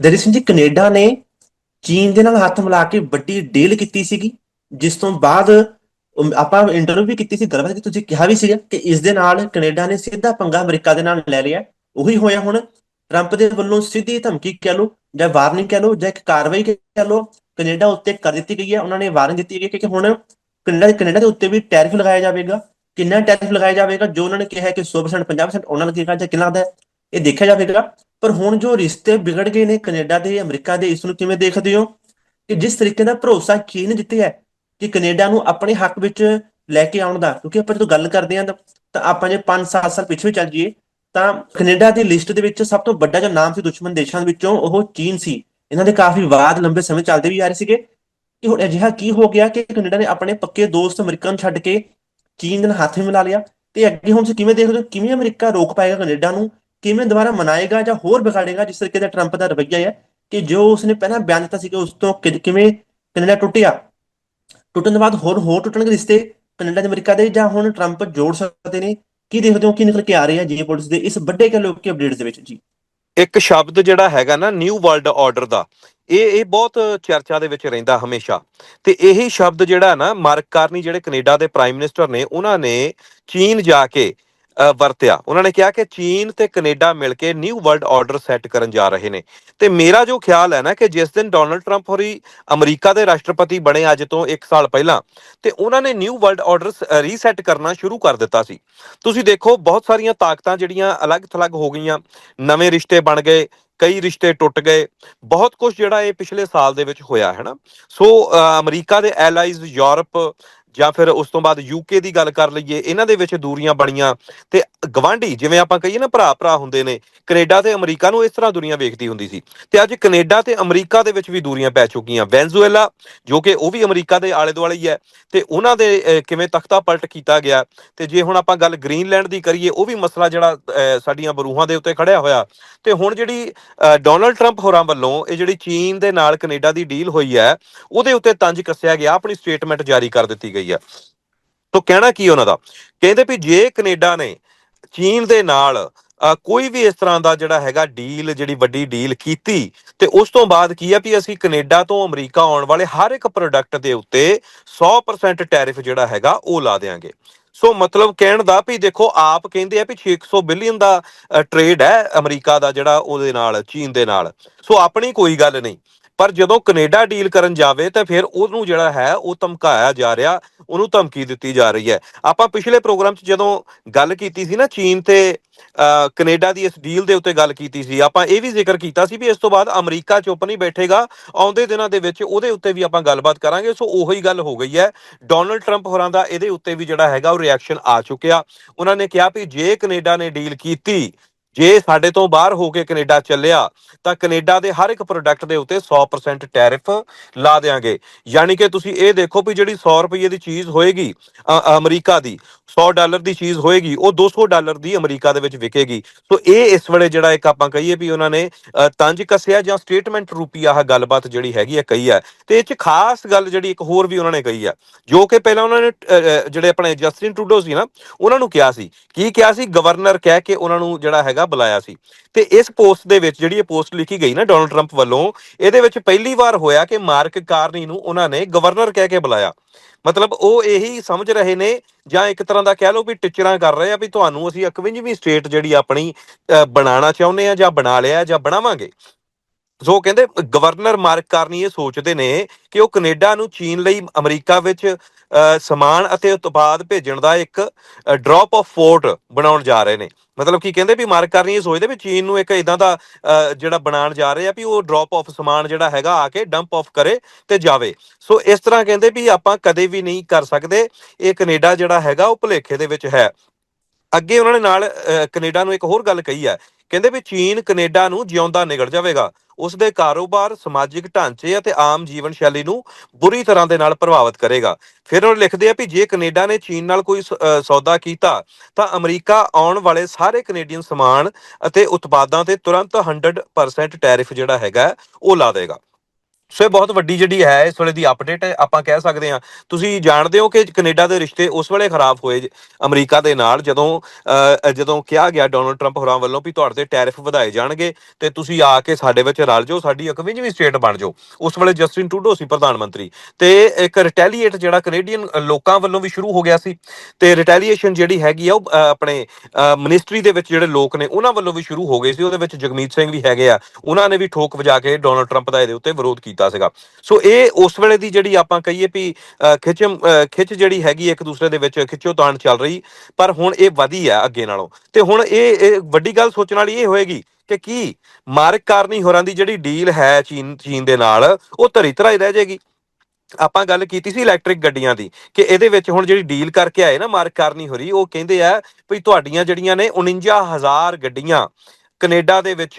ਦਰੀ ਸਿੰਘ ਜੀ, ਕੈਨੇਡਾ ਨੇ ਚੀਨ ਦੇ ਨਾਲ ਹੱਥ ਮਿਲਾ ਕੇ ਵੱਡੀ ਡੀਲ ਕੀਤੀ ਸੀਗੀ, ਜਿਸ ਤੋਂ ਬਾਅਦ ਆਪਾਂ ਇੰਟਰਵਿਊ ਵੀ ਕੀਤੀ ਸੀ ਗੱਲਬਾਤ ਕੀਤੀ ਤੁਸੀਂ ਕਿਹਾ ਵੀ ਸੀਗਾ ਕਿ ਇਸ ਦੇ ਨਾਲ ਕੈਨੇਡਾ ਨੇ ਸਿੱਧਾ ਪੰਗਾ ਅਮਰੀਕਾ ਦੇ ਨਾਲ ਲੈ ਲਿਆ, ਉਹੀ ਹੋਇਆ ਹੁਣ। ਟਰੰਪ ਦੇ ਵੱਲੋਂ ਸਿੱਧੀ ਧਮਕੀ ਕਹਿ ਲਓ, ਜਾਂ ਵਾਰਨਿੰਗ ਕਹਿ ਲਓ, ਜਾਂ ਇੱਕ ਕਾਰਵਾਈ ਕਹਿ ਲਓ, ਕੈਨੇਡਾ ਉੱਤੇ ਕਰ ਦਿੱਤੀ ਗਈ ਹੈ, ਉਹਨਾਂ ਨੇ ਵਾਰਨਿੰਗ ਦਿੱਤੀ ਗਈ ਹੈ ਕਿ ਹੁਣ ਕੈਨੇਡਾ ਕੈਨੇਡਾ ਦੇ ਉੱਤੇ ਵੀ ਟੈਰਿਫ ਲਗਾਇਆ ਜਾਵੇਗਾ। ਕਿੰਨਾ ਟੈਰਿਫ ਲਗਾਇਆ ਜਾਵੇਗਾ, ਜੋ ਉਹਨਾਂ ਨੇ ਕਿਹਾ ਹੈ ਕਿ 100% 50% ਉਹਨਾਂ ਨੂੰ ਕਿਹਾ ਜਾਂ ਕਿੰਨਾ ਦਾ ਇਹ ਦੇਖਿਆ ਜਾਵੇਗਾ। ਪਰ ਹੁਣ ਜੋ ਰਿਸ਼ਤੇ ਵਿਗੜ ਗਏ ਨੇ ਕੈਨੇਡਾ ਦੇ, ਅਮਰੀਕਾ ਦੇ, ਇਸ ਨੂੰ ਕਿਵੇਂ ਦੇਖਦੇ ਹੋ? ਕਿ ਜਿਸ ਤਰੀਕੇ ਦਾ ਭਰੋਸਾ ਚੀਨ ਨੇ ਜਿੱਤਿਆ ਹੈ ਕਿ ਕੈਨੇਡਾ ਨੂੰ ਆਪਣੇ ਹੱਕ ਵਿੱਚ ਲੈ ਕੇ ਆਉਣ ਦਾ, ਕਿਉਂਕਿ ਆਪਾਂ ਜਦੋਂ ਗੱਲ ਕਰਦੇ ਹਾਂ ਤਾਂ ਆਪਾਂ ਜੇ 5-7 ਸਾਲ ਪਿੱਛੇ ਚੱਲ ਜਾਈਏ, ਤਾਂ ਕੈਨੇਡਾ ਦੀ ਲਿਸਟ ਦੇ ਵਿੱਚ ਸਭ ਤੋਂ ਵੱਡਾ ਜੋ ਨਾਮ ਸੀ ਦੁਸ਼ਮਣ ਦੇਸ਼ਾਂ ਦੇ ਵਿੱਚੋਂ ਉਹ ਚੀਨ ਸੀ। ਇਹਨਾਂ ਦੇ ਕਾਫੀ ਵਿਵਾਦ ਲੰਬੇ ਸਮੇਂ ਚੱਲਦੇ ਵੀ ਆ ਰਹੇ ਸੀਗੇ। ਕਿ ਹੁਣ ਅਜਿਹਾ ਕੀ ਹੋ ਗਿਆ ਕਿ ਕੈਨੇਡਾ ਨੇ ਆਪਣੇ ਪੱਕੇ ਦੋਸਤ ਅਮਰੀਕਾ ਨੂੰ ਛੱਡ ਕੇ ਚੀਨ ਦੇ ਨਾਲ ਹੱਥ ਮਿਲਾ ਲਿਆ? ਤੇ ਅੱਗੇ ਹੁਣ ਤੁਸੀਂ ਕਿਵੇਂ ਦੇਖਦੇ ਹੋ? ਕਿਵੇਂ ਅਮਰੀਕਾ ਰੋਕ ਪਾਏਗਾ ਕੈਨੇਡਾ ਨੂੰ? ਕਿਵੇਂ ਦੁਬਾਰਾ ਮਨਾਏਗਾ ਜਾਂ ਹੋਰ ਵਿਗਾੜੇਗਾ, ਜਿਸ ਤਰੀਕੇ ਦਾ ਟਰੰਪ ਦਾ ਰਵੱਈਆ ਹੈ ਕਿ ਜੋ ਉਸਨੇ ਪਹਿਲਾਂ ਬਿਆਨ ਦਿੱਤਾ ਸੀ ਕਿ ਉਸ ਤੋਂ ਕਿਵੇਂ ਕੈਨੇਡਾ ਟੁੱਟਿਆ, ਟੁੱਟਣ ਤੋਂ ਬਾਅਦ ਹੋਰ ਹੋਰ ਟੁੱਟਣਗੇ ਰਿਸ਼ਤੇ ਕੈਨੇਡਾ ਤੇ ਅਮਰੀਕਾ ਦੇ ਜਾਂ ਹੁਣ ਟਰੰਪ ਜੋੜ ਸਕਦੇ ਨੇ, ਕੀ ਦੇਖਦੇ ਹੋ, ਕੀ ਨਿਕਲ ਕੇ ਆ ਰਿਹਾ ਜੀ ਪੋਲਿਟਿਕਸ ਦੇ ਇਸ ਵੱਡੇ ਕਹ ਲੋਕ ਅਪਡੇਟਸ ਦੇ ਵਿੱਚ ਜੀ? ਇੱਕ ਸ਼ਬਦ ਜਿਹੜਾ ਹੈਗਾ ਨਾ ਨਿਊ ਵਰਲਡ ਆਰਡਰ ਦਾ, ਇਹ ਇਹ ਬਹੁਤ ਚਰਚਾ ਦੇ ਵਿੱਚ ਰਹਿੰਦਾ ਹਮੇਸ਼ਾ। ਤੇ ਇਹੀ ਸ਼ਬਦ ਜਿਹੜਾ ਨਾ, ਮਾਰਕ ਕਾਰਨੀ ਜਿਹੜੇ ਕੈਨੇਡਾ ਦੇ ਪ੍ਰਾਈਮ ਮਿਨਿਸਟਰ ਨੇ, ਉਹਨਾਂ ਨੇ ਚੀਨ ਜਾ ਕੇ ਵਰਤਿਆ। ਉਹਨਾਂ ਨੇ ਕਿਹਾ ਕਿ ਚੀਨ ਤੇ ਕੈਨੇਡਾ ਮਿਲ ਕੇ ਨਿਊ ਵਰਲਡ ਆਰਡਰ ਸੈੱਟ ਕਰਨ ਜਾ ਰਹੇ ਨੇ। ਤੇ ਮੇਰਾ ਜੋ ਖਿਆਲ ਹੈ ਨਾ ਕਿ ਜਿਸ ਦਿਨ ਡੋਨਲਡ ਟਰੰਪ ਹੋਰੀ ਅਮਰੀਕਾ ਦੇ ਰਾਸ਼ਟਰਪਤੀ ਬਣੇ ਅੱਜ ਤੋਂ 1 ਸਾਲ ਪਹਿਲਾਂ, ਤੇ ਉਹਨਾਂ ਨੇ ਨਿਊ ਵਰਲਡ ਆਰਡਰ ਰੀਸੈਟ ਕਰਨਾ ਸ਼ੁਰੂ ਕਰ ਦਿੱਤਾ ਸੀ। ਤੁਸੀਂ ਦੇਖੋ, ਬਹੁਤ ਸਾਰੀਆਂ ਤਾਕਤਾਂ ਜਿਹੜੀਆਂ ਅਲੱਗ-ਥਲੱਗ ਹੋ ਗਈਆਂ। ਨਵੇਂ ਰਿਸ਼ਤੇ ਬਣ ਗਏ, ਕਈ ਰਿਸ਼ਤੇ ਟੁੱਟ ਗਏ। ਬਹੁਤ ਕੁਝ ਜਿਹੜਾ ਇਹ ਪਿਛਲੇ ਸਾਲ ਦੇ ਵਿੱਚ ਹੋਇਆ, ਹੈ ਨਾ? ਸੋ ਅਮਰੀਕਾ ਦੇ ਐਲਾਈਜ਼ ਯੂਰਪ ਜਾਂ ਫਿਰ ਉਸ ਤੋਂ ਬਾਅਦ ਯੂਕੇ ਦੀ ਗੱਲ ਕਰ ਲਈਏ, ਇਹਨਾਂ ਦੇ ਵਿੱਚ ਦੂਰੀਆਂ ਬਣੀਆਂ ਤੇ ਗਵਾਂਢੀ, ਜਿਵੇਂ ਆਪਾਂ ਕਹੀਏ ਨਾ ਭਰਾ ਭਰਾ ਹੁੰਦੇ ਨੇ, ਕੈਨੇਡਾ ਤੇ ਅਮਰੀਕਾ ਨੂੰ ਇਸ ਤਰ੍ਹਾਂ ਦੁਨੀਆ ਵੇਖਦੀ ਹੁੰਦੀ ਸੀ। ਤੇ ਅੱਜ ਕੈਨੇਡਾ ਤੇ ਅਮਰੀਕਾ ਦੇ ਵਿੱਚ ਵੀ ਦੂਰੀਆਂ ਪੈ ਚੁੱਕੀਆਂ। ਵੈਨਜ਼ੂਏਲਾ, ਜੋ ਕਿ ਉਹ ਵੀ ਅਮਰੀਕਾ ਦੇ ਆਲੇ ਦੁਆਲੇ ਹੀ ਹੈ, ਤੇ ਉਹਨਾਂ ਦੇ ਕਿਵੇਂ ਤਖਤਾ ਪਲਟ ਕੀਤਾ ਗਿਆ, ਤੇ ਜੇ ਹੁਣ ਆਪਾਂ ਗੱਲ ਗ੍ਰੀਨਲੈਂਡ ਦੀ ਕਰੀਏ, ਉਹ ਵੀ ਮਸਲਾ ਜਿਹੜਾ ਸਾਡੀਆਂ ਬਰੂਹਾਂ ਦੇ ਉੱਤੇ ਖੜਿਆ ਹੋਇਆ। ਤੇ ਹੁਣ ਜਿਹੜੀ ਡੋਨਲਡ ਟਰੰਪ ਹੋਰਾਂ ਵੱਲੋਂ ਇਹ ਜਿਹੜੀ ਚੀਨ ਦੇ ਨਾਲ ਕੈਨੇਡਾ ਦੀ ਡੀਲ ਹੋਈ ਹੈ, ਉਹਦੇ ਉੱਤੇ ਤੰਜ ਕੱਸਿਆ ਗਿਆ, ਆਪਣੀ ਸਟੇਟਮੈਂਟ ਜਾਰੀ ਕਰ ਦਿੱਤੀ ਗਈ ਹੈ। ਤੋਂ ਕਹਿਣਾ ਕੀ ਉਹਨਾਂ ਦਾ? ਕਹਿੰਦੇ ਵੀ ਜੇ ਕੈਨੇਡਾ ਨੇ ਚੀਨ ਦੇ ਨਾਲ ਕੋਈ ਵੀ ਇਸ ਤਰ੍ਹਾਂ ਦਾ ਜਿਹੜਾ ਹੈਗਾ ਡੀਲ ਜਿਹੜੀ ਵੱਡੀ ਡੀਲ ਕੀਤੀ, ਤੇ ਉਸ ਤੋਂ ਬਾਅਦ ਕੀ ਆ ਵੀ ਅਸੀਂ ਕੈਨੇਡਾ ਤੋਂ ਅਮਰੀਕਾ ਆਉਣ ਵਾਲੇ ਹਰ ਇੱਕ ਪ੍ਰੋਡਕਟ ਦੇ ਉੱਤੇ 100% ਟੈਰਿਫ ਜਿਹੜਾ ਹੈਗਾ ਉਹ ਲਾ ਦੇਾਂਗੇ ਸੋ ਮਤਲਬ ਕਹਿਣ ਦਾ ਵੀ ਦੇਖੋ, ਆਪ ਕਹਿੰਦੇ ਆ ਵੀ 600 ਬਿਲੀਅਨ ਦਾ ਟ੍ਰੇਡ ਹੈ ਅਮਰੀਕਾ ਦਾ ਜਿਹੜਾ ਉਹਦੇ ਨਾਲ, ਚੀਨ ਦੇ ਨਾਲ। ਸੋ ਆਪਣੀ ਕੋਈ ਗੱਲ ਨਹੀਂ। ਪਰ ਜਦੋਂ ਕੈਨੇਡਾ ਡੀਲ ਕਰਨ ਜਾਵੇ ਤਾਂ ਫਿਰ ਉਹਨੂੰ ਜਿਹੜਾ ਹੈ ਉਹ ਧਮਕਾਇਆ ਜਾ ਰਿਹਾ ਉਹਨੂੰ ਧਮਕੀ ਦਿੱਤੀ ਜਾ ਰਹੀ ਹੈ। ਆਪਾਂ ਪਿਛਲੇ ਪ੍ਰੋਗਰਾਮ 'ਚ ਜਦੋਂ ਗੱਲ ਕੀਤੀ ਸੀ ਨਾ ਚੀਨ ਤੇ ਅ, ਕੈਨੇਡਾ ਦੀ ਇਸ ਡੀਲ ਦੇ ਉੱਤੇ ਗੱਲ ਕੀਤੀ ਸੀ ਆਪਾਂ ਇਹ ਵੀ ਜ਼ਿਕਰ ਕੀਤਾ ਸੀ ਵੀ ਇਸ ਤੋਂ ਬਾਅਦ ਅਮਰੀਕਾ ਚੁੱਪ ਨਹੀਂ ਬੈਠੇਗਾ ਆਉਂਦੇ ਦਿਨਾਂ ਦੇ ਵਿੱਚ ਉਹਦੇ ਉੱਤੇ ਵੀ ਆਪਾਂ ਗੱਲਬਾਤ ਕਰਾਂਗੇ ਸੋ ਉਹੀ ਗੱਲ ਹੋ ਗਈ ਹੈ। ਡੋਨਲਡ ਟਰੰਪ ਹੋਰਾਂ ਦਾ ਇਹਦੇ ਉੱਤੇ ਵੀ ਜਿਹੜਾ ਹੈਗਾ ਉਹ ਰਿਐਕਸ਼ਨ ਆ ਚੁੱਕਿਆ। ਉਹਨਾਂ ਨੇ ਕਿਹਾ ਵੀ ਜੇ ਕੈਨੇਡਾ ਨੇ ਡੀਲ ਕੀਤੀ ਜੇ ਸਾਡੇ ਤੋਂ ਬਾਹਰ ਹੋ ਕੇ ਕੈਨੇਡਾ ਚੱਲਿਆ, ਤਾਂ ਕੈਨੇਡਾ ਦੇ ਹਰ ਇੱਕ ਪ੍ਰੋਡਕਟ ਦੇ ਉੱਤੇ 100% ਟੈਰਿਫ ਲਾ ਦੇਾਂਗੇ ਯਾਨੀ ਕਿ ਤੁਸੀਂ ਇਹ ਦੇਖੋ ਵੀ ਜਿਹੜੀ 100 ਰੁਪਏ ਦੀ ਚੀਜ਼ ਹੋਏਗੀ ਅਮਰੀਕਾ ਦੀ 100 ਡਾਲਰ ਦੀ ਚੀਜ਼ ਹੋਏਗੀ, ਉਹ 200 ਡਾਲਰ ਦੀ ਅਮਰੀਕਾ ਦੇ ਵਿੱਚ ਵਿਕੇਗੀ। ਸੋ ਇਹ ਇਸ ਵੇਲੇ ਜਿਹੜਾ ਇੱਕ ਆਪਾਂ ਕਹੀਏ ਵੀ ਉਹਨਾਂ ਨੇ ਤੰਜ ਕੱਸਿਆ ਜਾਂ ਸਟੇਟਮੈਂਟ ਰੂਪੀ ਆਹ ਗੱਲਬਾਤ ਜਿਹੜੀ ਹੈਗੀ ਹੈ ਕਹੀ ਹੈ ਤੇ ਇਹ ਚ ਖਾਸ ਗੱਲ ਜਿਹੜੀ ਇੱਕ ਹੋਰ ਵੀ ਉਹਨਾਂ ਨੇ ਕਹੀ ਹੈ ਜੋ ਕਿ ਪਹਿਲਾਂ ਉਹਨਾਂ ਨੇ ਜਿਹੜੇ ਆਪਣੇ ਜਸਟਿਨ ਟਰੂਡੋ ਸੀ ਨਾ, ਉਹਨਾਂ ਨੂੰ ਕਿਹਾ ਸੀ। ਕੀ ਕਿਹਾ ਸੀ? ਗਵਰਨਰ ਕਹਿ ਕੇ ਉਹਨਾਂ ਨੂੰ ਜਿਹੜਾ ਹੈਗਾ ਬੁਲਾਇਆ ਸੀ। ਤੇ ਇਸ ਪੋਸਟ ਦੇ ਵਿੱਚ ਜਿਹੜੀ ਇਹ ਪੋਸਟ ਲਿਖੀ ਗਈ ਨਾ ਡੋਨਲਡ ਟਰੰਪ ਵੱਲੋਂ ਇਹਦੇ ਵਿੱਚ ਪਹਿਲੀ ਵਾਰ ਹੋਇਆ ਕਿ ਮਾਰਕ ਕਾਰਨੀ ਨੂੰ ਉਹਨਾਂ ਨੇ ਗਵਰਨਰ ਕਹਿ ਕੇ ਬੁਲਾਇਆ। ਮਤਲਬ ਉਹ ਇਹੀ ਸਮਝ ਰਹੇ ਨੇ ਜਾਂ ਇੱਕ ਤਰ੍ਹਾਂ ਦਾ ਕਹਿ ਲਓ ਵੀ ਟਿਚਰਾਂ ਕਰ ਰਹੇ ਆ ਵੀ ਤੁਹਾਨੂੰ ਅਸੀਂ 51ਵੀਂ ਸਟੇਟ ਜਿਹੜੀ ਆਪਣੀ ਅ, ਬਣਾਉਣਾ ਚਾਹੁੰਦੇ ਆ ਜਾਂ ਬਣਾ ਲਿਆ ਜਾਂ ਬਣਾਵਾਂਗੇ। ਸੋ ਕਹਿੰਦੇ ਗਵਰਨਰ ਮਾਰਕ ਕਾਰਨੀ ਇਹ ਸੋਚਦੇ ਨੇ ਕਿ ਉਹ ਕੈਨੇਡਾ ਨੂੰ ਚੀਨ ਲਈ ਅਮਰੀਕਾ ਵਿੱਚ ਸਮਾਨ ਅਤੇ ਉਤਪਾਦ ਭੇਜਣ ਦਾ ਇੱਕ ਡ੍ਰੌਪ ਆਫ ਫੋਰਟ ਬਣਾਉਣ ਜਾ ਰਹੇ ਨੇ। ਮਤਲਬ ਕੀ ਕਹਿੰਦੇ ਵੀ ਮਾਰਕ ਕਰਨੀ ਇਹ ਸੋਚਦੇ ਵੀ ਚੀਨ ਨੂੰ ਇੱਕ ਇਦਾਂ ਦਾ ਅ, ਜਿਹੜਾ ਬਣਾਉਣ ਜਾ ਰਹੇ ਆ ਵੀ ਉਹ ਡ੍ਰੌਪ ਆਫ ਸਮਾਨ ਜਿਹੜਾ ਹੈਗਾ ਆ ਕੇ ਡੰਪ ਆਫ ਕਰੇ ਤੇ ਜਾਵੇ। ਸੋ ਇਸ ਤਰ੍ਹਾਂ ਕਹਿੰਦੇ ਵੀ ਆਪਾਂ ਕਦੇ ਵੀ ਨਹੀਂ ਕਰ ਸਕਦੇ। ਇਹ ਕੈਨੇਡਾ ਜਿਹੜਾ ਹੈਗਾ ਉਹ ਭੁਲੇਖੇ ਦੇ ਵਿੱਚ ਹੈ। ਅੱਗੇ ਉਹਨਾਂ ਨੇ ਨਾਲ ਅ, ਕੈਨੇਡਾ ਨੂੰ ਇੱਕ ਹੋਰ ਗੱਲ ਕਹੀ ਹੈ। ਕਹਿੰਦੇ ਵੀ ਚੀਨ ਕੈਨੇਡਾ ਨੂੰ ਜਿਉਂਦਾ ਨਿਗਲ ਜਾਵੇਗਾ। ਉਸ ਦੇ ਕਾਰੋਬਾਰ ਸਮਾਜਿਕ ਢਾਂਚੇ ਅਤੇ ਆਮ ਜੀਵਨ ਸ਼ੈਲੀ ਨੂੰ ਬੁਰੀ ਤਰ੍ਹਾਂ ਦੇ ਨਾਲ ਪ੍ਰਭਾਵਿਤ ਕਰੇਗਾ। ਫਿਰ ਉਹ ਲਿਖਦੇ ਆ ਵੀ ਜੇ ਕੈਨੇਡਾ ਨੇ ਚੀਨ ਨਾਲ ਕੋਈ ਸ- ਸੌਦਾ ਕੀਤਾ ਤਾਂ ਅਮਰੀਕਾ ਆਉਣ ਵਾਲੇ ਸਾਰੇ ਕੈਨੇਡੀਅਨ ਸਮਾਨ ਅਤੇ ਉਤਪਾਦਾਂ ਤੇ ਤੁਰੰਤ 100% ਟੈਰਿਫ ਜਿਹੜਾ ਹੈਗਾ ਉਹ ਲਾ ਦੇਗਾ। ਸੋ ਇਹ ਬਹੁਤ ਵੱਡੀ ਜਿਹੜੀ ਹੈ ਇਸ ਵੇਲੇ ਦੀ ਅਪਡੇਟ ਹੈ ਆਪਾਂ ਕਹਿ ਸਕਦੇ ਹਾਂ। ਤੁਸੀਂ ਜਾਣਦੇ ਹੋ ਕਿ ਕੈਨੇਡਾ ਦੇ ਰਿਸ਼ਤੇ ਉਸ ਵੇਲੇ ਖਰਾਬ ਹੋਏ ਅਮਰੀਕਾ ਦੇ ਨਾਲ ਜਦੋਂ ਅਹ, ਜਦੋਂ ਕਿਹਾ ਗਿਆ ਡੋਨਲਡ ਟਰੰਪ ਹੋਰਾਂ ਵੱਲੋਂ ਵੀ ਤੁਹਾਡੇ ਤੇ ਟੈਰਿਫ ਵਧਾਏ ਜਾਣਗੇ ਤੇ ਤੁਸੀਂ ਆ ਕੇ ਸਾਡੇ ਵਿੱਚ ਰਲ ਜਾਓ ਸਾਡੀ 51ਵੀਂ ਸਟੇਟ ਬਣ ਜਾਓ। ਉਸ ਵੇਲੇ ਜਸਟਿਨ ਟੂਡੋ ਸੀ ਪ੍ਰਧਾਨ ਮੰਤਰੀ। ਤੇ ਇੱਕ ਰਿਟੈਲੀਏਟ ਜਿਹੜਾ ਕੈਨੇਡੀਅਨ ਲੋਕਾਂ ਵੱਲੋਂ ਵੀ ਸ਼ੁਰੂ ਹੋ ਗਿਆ ਸੀ ਤੇ ਰਿਟੈਲੀਏਸ਼ਨ ਜਿਹੜੀ ਹੈਗੀ ਆ ਉਹ ਆਪਣੇ ਮਿਨਿਸਟਰੀ ਦੇ ਵਿੱਚ ਜਿਹੜੇ ਲੋਕ ਨੇ ਉਹਨਾਂ ਵੱਲੋਂ ਵੀ ਸ਼ੁਰੂ ਹੋ ਗਏ ਸੀ। ਉਹਦੇ ਵਿੱਚ ਜਗਮੀਤ ਸਿੰਘ ਵੀ ਹੈਗੇ ਆ। ਉਹਨਾਂ ਨੇ ਵੀ ਠੋਕ ਵਜਾ ਕੇ ਡੋਨਲਡ ਟਰੰਪ ਦਾ ਇਹਦੇ ਉੱਤੇ ਵਿਰੋਧ ਕੀਤਾ। ਸੀਗਾ। ਸੋ ਇਹ ਉਸ ਵੇਲੇ ਦੀ ਜਿਹੜੀ ਆਪਾਂ ਕਹੀਏ ਵੀ ਖਿੱਚ ਖਿੱਚ ਜਿਹੜੀ ਹੈਗੀ ਇੱਕ ਦੂਸਰੇ ਦੇ ਵਿੱਚ ਖਿੱਚੋ ਤਾਣ ਚੱਲ ਰਹੀ, ਪਰ ਹੁਣ ਇਹ ਵਧੀ ਆ ਅੱਗੇ ਨਾਲੋਂ। ਤੇ ਹੁਣ ਇਹ ਵੱਡੀ ਗੱਲ ਸੋਚਣ ਵਾਲੀ ਇਹ ਹੋਏਗੀ ਕਿ ਕੀ ਮਾਰਕ ਕਾਰਨੀ ਹੋਰਾਂ ਦੀ ਜਿਹੜੀ ਡੀਲ ਹੈ ਚੀਨ ਚੀਨ ਦੇ ਨਾਲ, ਉਹ ਧਰੀ ਧਰਾ ਹੀ ਰਹਿ ਜਾਏਗੀ। ਆਪਾਂ ਗੱਲ ਕੀਤੀ ਸੀ ਇਲੈਕਟ੍ਰਿਕ ਗੱਡੀਆਂ ਦੀ ਕਿ ਇਹਦੇ ਵਿੱਚ ਹੁਣ ਜਿਹੜੀ ਡੀਲ ਕਰਕੇ ਆਏ ਨਾ ਮਾਰਕ ਕਾਰਨੀ ਹੋਰੀ, ਉਹ ਕਹਿੰਦੇ ਆ ਵੀ ਤੁਹਾਡੀਆਂ ਜਿਹੜੀਆਂ ਨੇ 49000 ਗੱਡੀਆਂ ਕੈਨੇਡਾ ਦੇ ਵਿੱਚ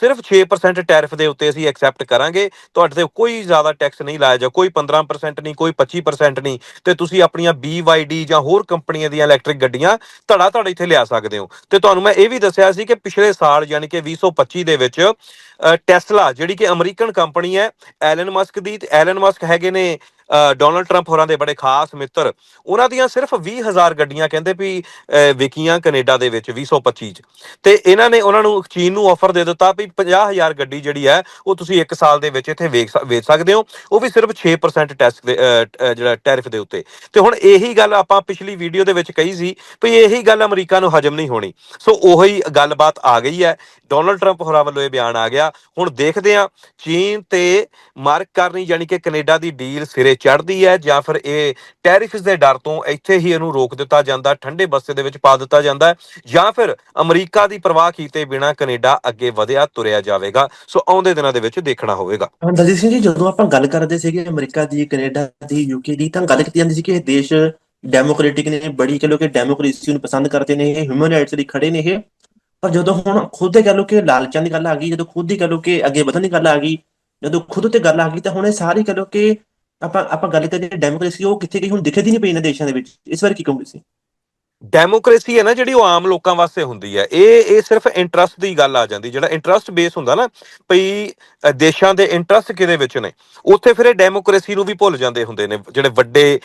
ਸਿਰਫ 6% ਟੈਰਿਫ ਦੇ ਉੱਤੇ ਅਸੀਂ ਐਕਸੈਪਟ ਕਰਾਂਗੇ। ਤੁਹਾਡੇ ਤੇ ਕੋਈ ਜ਼ਿਆਦਾ ਟੈਕਸ ਨਹੀਂ ਲਾਇਆ ਜਾ, ਕੋਈ 15% ਨਹੀਂ, ਕੋਈ 25% ਨਹੀਂ। ਤੇ ਤੁਸੀਂ ਆਪਣੀਆਂ BYD ਜਾਂ ਹੋਰ ਕੰਪਨੀਆਂ ਦੀਆਂ ਇਲੈਕਟ੍ਰਿਕ ਗੱਡੀਆਂ ਧੜਾ ਧੜ ਇੱਥੇ ਲਿਆ ਸਕਦੇ ਹੋ। ਤੇ ਤੁਹਾਨੂੰ ਮੈਂ ਇਹ ਵੀ ਦੱਸਿਆ ਸੀ ਕਿ ਪਿਛਲੇ ਸਾਲ ਯਾਨੀ ਕਿ 2025 ਦੇ ਵਿੱਚ ਟੈਸਲਾ ਜਿਹੜੀ ਕਿ ਅਮਰੀਕਨ ਕੰਪਨੀ ਹੈ ਐਲਨ ਮਸਕ ਦੀ ਐਲਨ ਮਸਕ ਹੈਗੇ ਨੇ ਡੋਨਲਡ ਟਰੰਪ ਹੋਰਾਂ ਦੇ ਬੜੇ ਖਾਸ ਮਿੱਤਰ, ਉਹਨਾਂ ਦੀਆਂ ਸਿਰਫ 20000 ਗੱਡੀਆਂ ਕਹਿੰਦੇ ਵੀ ਵਿਕੀਆਂ ਕੈਨੇਡਾ ਦੇ ਵਿੱਚ 2025 ਚ। ਤੇ ਇਹਨਾਂ ਨੇ ਉਹਨਾਂ ਨੂੰ ਚੀਨ ਨੂੰ ਆਫਰ ਦੇ ਦਿੱਤਾ ਵੀ 50000 ਗੱਡੀ ਜਿਹੜੀ ਹੈ, ਉਹ ਤੁਸੀਂ 1 ਸਾਲ ਦੇ ਵਿੱਚ ਇੱਥੇ ਵੇਚ ਵੇਚ ਸਕਦੇ ਹੋ। ਉਹ ਵੀ ਸਿਰਫ 6% ਟੈਕਸ ਦੇ ਜਿਹੜਾ ਟੈਰਿਫ ਦੇ ਉੱਤੇ। ਤੇ ਹੁਣ ਇਹੀ ਗੱਲ ਆਪਾਂ ਪਿਛਲੀ ਵੀਡੀਓ ਦੇ ਵਿੱਚ ਕਹੀ ਸੀ ਵੀ ਇਹੀ ਗੱਲ ਅਮਰੀਕਾ ਨੂੰ ਹਜਮ ਨਹੀਂ ਹੋਣੀ। ਸੋ ਉਹੀ ਗੱਲਬਾਤ ਆ ਗਈ ਹੈ। ਡੋਨਲਡ ਟਰੰਪ ਹੋਰਾਂ ਵੱਲੋਂ ਇਹ ਬਿਆਨ ਆ ਗਿਆ। ਹੁਣ ਦੇਖਦੇ ਹਾਂ, ਚੀਨ ਤੇ ਮਾਰਕ ਕਰਨੀ ਯਾਨੀ ਕਿ ਕੈਨੇਡਾ ਦੀ ਡੀਲ ਸਿਰੇ ਚੜਦੀ ਹੈ ਜਾਂ ਫਿਰ ਇਹ ਟੈਰਿਫਸ ਦੇ ਡਰ ਤੋਂ ਇੱਥੇ ਹੀ ਇਹਨੂੰ ਰੋਕ ਦਿੱਤਾ ਜਾਂਦਾ, ਠੰਡੇ ਬਸਤੇ ਦੇ ਵਿੱਚ ਪਾ ਦਿੱਤਾ ਜਾਂਦਾ ਜਾਂ ਫਿਰ ਅਮਰੀਕਾ ਦੀ ਪਰਵਾਹ ਕੀਤੇ ਬਿਨਾ ਕੈਨੇਡਾ ਅੱਗੇ ਵਧਿਆ, ਤੁਰਿਆ ਜਾਵੇਗਾ। ਸੋ ਆਉਂਦੇ ਦਿਨਾਂ ਦੇ ਵਿੱਚ ਦੇਖਣਾ ਹੋਵੇਗਾ। ਦਲਜੀਤ ਸਿੰਘ ਜੀ, ਜਦੋਂ ਆਪਾਂ ਗੱਲ ਕਰਦੇ ਸੀਗੇ ਅਮਰੀਕਾ ਦੀ, ਕੈਨੇਡਾ ਦੀ ਯੂਕੇ ਦੀ, ਤਾਂ ਗੱਲ ਕੀਤੀ ਜਾਂਦੀ ਸੀ ਕਿ ਇਹ ਦੇਸ਼ ਡੈਮੋਕ੍ਰੈਟਿਕ ਨੇ, ਬੜੀ ਕਹ ਲੋ ਕਿ ਡੈਮੋਕ੍ਰੇਸੀ ਨੂੰ ਪਸੰਦ ਕਰਦੇ ਨੇ, ਇਹ ਹਿਊਮਨ ਰਾਈਟਸ ਲਈ ਖੜੇ ਨੇ ਇਹ। ਪਰ ਜਦੋਂ ਹੁਣ ਖੁਦ ਦੇ ਕਹ ਲੋ ਕਿ ਲਾਲਚਾਂ ਦੀ ਗੱਲ ਆ ਗਈ, ਜਦੋਂ ਖੁਦ ਦੀ ਕਹ ਲੋ ਕਿ ਅੱਗੇ ਵਧਣ ਦੀ ਗੱਲ ਆ ਗਈ, ਜਦੋਂ ਖੁਦ ਤੇ ਗੱਲ ਆ ਗਈ, ਤਾਂ ਹੁਣ ਇਹ ਸਾਰੀ ਕਹ ਲੋ ਕਿ ਆਪਾਂ ਆਪਾਂ ਗੱਲ ਕਰੀਏ ਡੈਮੋਕ੍ਰੇਸੀ ਉਹ ਕਿੱਥੇ ਗਈ? ਹੁਣ ਦਿਖਦੀ ਨਹੀਂ ਪਈ ਇਹਨਾਂ ਦੇਸ਼ਾਂ ਦੇ ਵਿੱਚ। ਇਸ ਬਾਰੇ ਕੀ ਕਹੋਗੇ ਤੁਸੀਂ? ਡੈਮੋਕ੍ਰੇਸੀ ਹੈ ਨਾ ਜਿਹੜੀ ਉਹ ਆਮ ਲੋਕਾਂ ਵਾਸਤੇ ਹੁੰਦੀ ਹੈ। ਇਹ ਇਹ ਸਿਰਫ ਇੰਟਰਸਟ ਦੀ ਗੱਲ ਆ ਜਾਂਦੀ। ਜਿਹੜਾ ਇੰਟਰਸਟ ਬੇਸ ਹੁੰਦਾ ਨਾ ਭਈ ਦੇਸ਼ਾਂ ਦੇ ਇੰਟਰਸਟ ਕਿਹਦੇ ਵਿੱਚ ਨੇ, ਉੱਥੇ ਫਿਰ ਇਹ ਡੈਮੋਕ੍ਰੇਸੀ ਨੂੰ ਵੀ ਭੁੱਲ ਜਾਂਦੇ ਹੁੰਦੇ ਨੇ। ਜਿਹੜੇ ਵੱਡੇ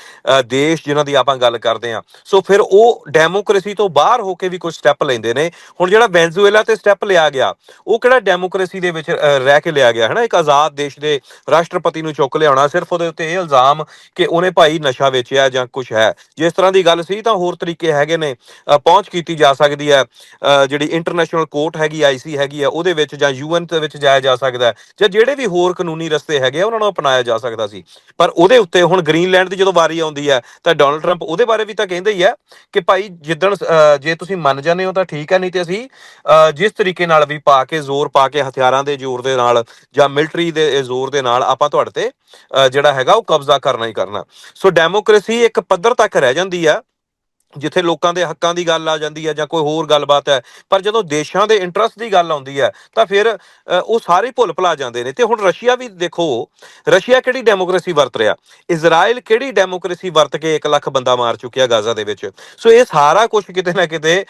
ਦੇਸ਼ ਜਿਨ੍ਹਾਂ ਦੀ ਆਪਾਂ ਗੱਲ ਕਰਦੇ ਆ ਸੋ ਫਿਰ ਉਹ ਡੈਮੋਕ੍ਰੇਸੀ ਤੋਂ ਬਾਹਰ ਹੋ ਕੇ ਵੀ ਕੁਝ ਸਟੈਪ ਲੈਂਦੇ ਨੇ। ਹੁਣ ਜਿਹੜਾ ਵੈਨਜ਼ੂਏਲਾ ਤੇ ਸਟੈਪ ਲਿਆ ਗਿਆ, ਉਹ ਕਿਹੜਾ ਡੈਮੋਕ੍ਰੇਸੀ ਦੇ ਵਿੱਚ ਰਹਿ ਕੇ ਲਿਆ ਗਿਆ ਹੈ ਨਾ ਇੱਕ ਆਜ਼ਾਦ ਦੇਸ਼ ਦੇ ਰਾਸ਼ਟਰਪਤੀ ਨੂੰ ਚੁੱਕ ਲਿਆਉਣਾ ਸਿਰਫ ਉਹਦੇ ਉੱਤੇ ਇਹ ਇਲਜ਼ਾਮ ਕਿ ਉਹਨੇ ਭਾਈ ਨਸ਼ਾ ਵੇਚਿਆ ਜਾਂ ਕੁਝ ਹੈ। ਜਿਸ ਤਰ੍ਹਾਂ ਦੀ ਗੱਲ ਸੀ ਤਾਂ ਹੋਰ ਤਰੀਕੇ ਹੈ ਹੈਗੇ ਨੇ ਪਹੁੰਚ ਕੀਤੀ ਜਾ ਸਕਦੀ ਹੈ। ਅ, ਜਿਹੜੀ ਇੰਟਰਨੈਸ਼ਨਲ ਕੋਰਟ ਹੈਗੀ ਆਈਸੀ ਹੈਗੀ ਆ ਉਹਦੇ ਵਿੱਚ ਜਾਂ ਯੂਐਨ ਦੇ ਵਿੱਚ ਜਾਇਆ ਜਾ ਸਕਦਾ ਜਾਂ ਜਿਹੜੇ ਵੀ ਹੋਰ ਕਾਨੂੰਨੀ ਰਸਤੇ ਹੈਗੇ ਆ ਉਹਨਾਂ ਨੂੰ ਅਪਣਾਇਆ ਜਾ ਸਕਦਾ ਸੀ। ਪਰ ਉਹਦੇ ਉੱਤੇ ਹੁਣ ਗ੍ਰੀਨਲੈਂਡ ਦੀ ਜਦੋਂ ਵਾਰੀ ਆਉਂਦੀ ਹੈ ਤਾਂ ਡੋਨਲਡ ਟਰੰਪ ਉਹਦੇ ਬਾਰੇ ਵੀ ਤਾਂ ਕਹਿੰਦੇ ਹੀ ਹੈ ਕਿ ਭਾਈ ਜਿੱਦਣ ਜੇ ਤੁਸੀਂ ਮੰਨ ਜਾਂਦੇ ਹੋ ਤਾਂ ਠੀਕ ਹੈ ਨਹੀਂ ਤੇ ਅਸੀਂ ਅ, ਜਿਸ ਤਰੀਕੇ ਨਾਲ ਵੀ ਪਾ ਕੇ ਜ਼ੋਰ ਪਾ ਕੇ ਹਥਿਆਰਾਂ ਦੇ ਜ਼ੋਰ ਦੇ ਨਾਲ ਜਾਂ ਮਿਲਟਰੀ ਦੇ ਜ਼ੋਰ ਦੇ ਨਾਲ ਆਪਾਂ ਤੁਹਾਡੇ ਤੇ ਜਿਹੜਾ ਹੈਗਾ ਉਹ ਕਬਜ਼ਾ ਕਰਨਾ ਹੀ ਕਰਨਾ। ਸੋ ਡੈਮੋਕ੍ਰੇਸੀ ਇੱਕ ਪੱਧਰ ਤੱਕ ਰਹਿ ਜਾਂਦੀ ਆ ਜਿੱਥੇ ਲੋਕਾਂ ਦੇ ਹੱਕਾਂ ਦੀ ਗੱਲ ਆ ਜਾਂਦੀ ਹੈ ਜਾਂ ਕੋਈ ਹੋਰ ਗੱਲਬਾਤ ਹੈ, ਪਰ ਜਦੋਂ ਦੇਸ਼ਾਂ ਦੇ ਇੰਟਰਸਟ ਦੀ ਗੱਲ ਆਉਂਦੀ ਹੈ, ਤਾਂ ਫਿਰ ਉਹ ਸਾਰੇ ਭੁੱਲ ਭੁਲਾ ਜਾਂਦੇ ਨੇ। ਤੇ ਹੁਣ ਰਸ਼ੀਆ ਵੀ ਦੇਖੋ, ਰਸ਼ੀਆ ਕਿਹੜੀ ਡੈਮੋਕ੍ਰੇਸੀ ਵਰਤ ਰਿਹਾ? ਇਜ਼ਰਾਈਲ ਕਿਹੜੀ ਡੈਮੋਕ੍ਰੇਸੀ ਵਰਤ ਕੇ 1 ਲੱਖ ਬੰਦਾ ਮਾਰ ਚੁੱਕਿਆ ਗਾਜ਼ਾ ਦੇ ਵਿੱਚ? ਸੋ ਇਹ ਸਾਰਾ ਕੁਝ ਕਿਤੇ ਨਾ ਕਿਤੇ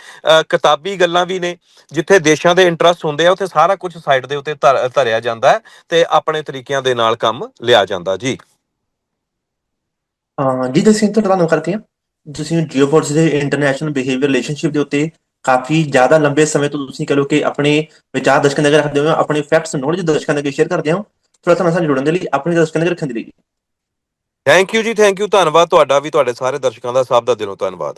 ਕਿਤਾਬੀ ਗੱਲਾਂ ਵੀ ਨੇ, ਜਿੱਥੇ ਦੇਸ਼ਾਂ ਦੇ ਇੰਟਰਸਟ ਹੁੰਦੇ ਆ, ਉੱਥੇ ਸਾਰਾ ਕੁਝ ਸਾਈਡ ਦੇ ਉੱਤੇ ਧਰ- ਧਰਿਆ ਜਾਂਦਾ ਹੈ ਤੇ ਆਪਣੇ ਤਰੀਕਿਆਂ ਦੇ ਨਾਲ ਕੰਮ ਲਿਆ ਜਾਂਦਾ। ਜੀ। ਜੀ ਦਲਜੀਤ ਸਿੰਘ ਕਰਦੇ ਹਾਂ। ਤੁਸੀਂ ਜੀਓਪੋਲਿਟਿਕਸ ਦੇ ਇੰਟਰਨੈਸ਼ਨਲ ਬਿਹੇਵੀਅਰ ਰਿਲੇਸ਼ਨਸ਼ਿਪ ਦੇ ਉੱਤੇ ਕਾਫੀ ਜ਼ਿਆਦਾ ਲੰਬੇ ਸਮੇਂ ਤੋਂ ਤੁਸੀਂ ਕਹ ਲਓ ਕਿ ਆਪਣੇ ਵਿਚਾਰ ਦਰਸ਼ਕਾਂ ਦੇ ਅੱਗੇ ਰੱਖਦੇ ਹੋ ਆਪਣੇ ਫੈਕਟਸ ਨੋਲੇਜ ਦਰਸ਼ਕਾਂ ਦੇ ਅੱਗੇ ਸ਼ੇਅਰ ਕਰਦੇ ਹੋ ਥੋੜਾ ਤੁਹਾਨੂੰ ਸਾਨੂੰ ਜੁੜਨ ਦੇ ਲਈ, ਆਪਣੇ ਦਰਸ਼ਕਾਂ ਦੇ ਰੱਖਣ ਦੇ ਲਈ। ਥੈਂਕ ਯੂ ਜੀ ਥੈਂਕ ਯੂ ਧੰਨਵਾਦ ਤੁਹਾਡਾ ਵੀ, ਤੁਹਾਡੇ ਸਾਰੇ ਦਰਸ਼ਕਾਂ ਦਾ, ਸਭ ਦਾ ਦਿਲੋਂ ਧੰਨਵਾਦ।